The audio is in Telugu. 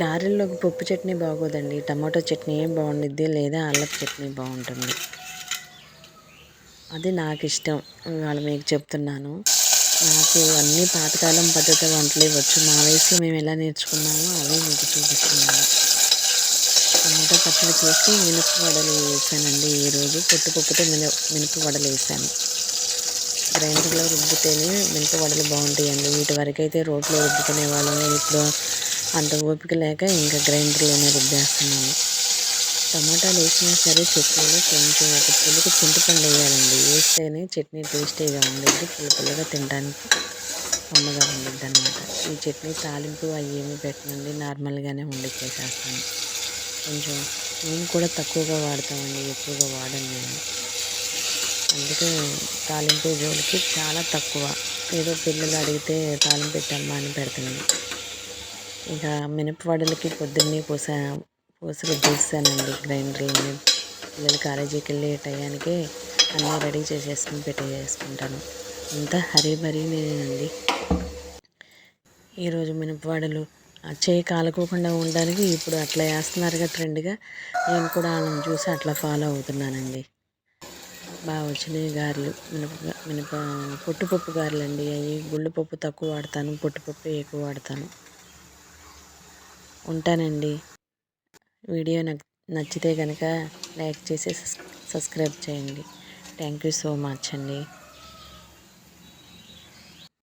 గారెల్లోకి పప్పు చట్నీ బాగోదండి. టమాటో చట్నీ బాగుండిద్ది లేదా అల్లపు చట్నీ బాగుంటుంది. అది నాకు ఇష్టం ఇవాళ మీకు చెప్తున్నాను. నాకు అన్ని పాతకాలం పద్ధతి వంటలే వచ్చు. మా వయసు మేము ఎలా నేర్చుకున్నామో అవే మీకు చూపిస్తున్నాను. టమాటా పచ్చడి చేసి మినప వడలు వేసానండి. ఈరోజు పొట్టుపప్పుతో మిన మినప వడలు వేసాను. గ్రైండర్లో రుబ్బితేనే మినప వడలు బాగుంటాయండి. వీటి వరకు అయితే రోట్లో రుబ్బుకునే వాళ్ళని ఇప్పుడు అంత ఓపిక లేక ఇంకా గ్రైండర్లోనే రుబ్బేస్తున్నాను. టమాటాలు వేసినా సరే చట్నీలో కొంచెం ఒక పులుకు చింతపండు వేయాలండి. వేస్తేనే చట్నీ టేస్టీగా ఉండేది పుల్ల పుల్లగా తినడానికి అమ్మగా ఉండిద్ది అనమాట ఈ చట్నీ తాలింపు అవి ఏమీ పెట్టనండి నార్మల్గానే వండిచ్చేసేస్తాను కొంచెం నేను కూడా తక్కువగా వాడతామండి ఎక్కువగా వాడను నేను. అందుకే తాలింపు జోలికి చాలా తక్కువ. ఏదో పిల్లలు అడిగితే తాలింపు పెట్టమ్మా అని పెడతాను. ఇక మినపవడలకి పొద్దున్నే పోసా పోసి రుబ్బేసానండి గ్రైండర్లోనే. పిల్లలు కాలేజీకి వెళ్ళే టయానికి అన్నీ రెడీ చేసేసుకుని పెట్టేసుకుంటాను. అంతా హరీ నేనండి ఈరోజు మినపవాడలు చేయి కాలుకోకుండా ఉండడానికి ఇప్పుడు అట్లా వేస్తున్నారుగా ట్రెండ్గా. నేను కూడా వాళ్ళని చూసి అట్లా ఫాలో అవుతున్నానండి. బాగా వచ్చినాయి గారెలు. మినప మినప పొట్టుపప్పు గారెలు అండి అవి గుళ్ళపప్పు తక్కువ వాడతాను పొట్టుపప్పు ఎక్కువ వాడతాను. ఉంటానండి. వీడియో నచ్చితే కనుక లైక్ చేసి సబ్స్క్రైబ్ చేయండి. థ్యాంక్ యూ సో మచ్ అండి.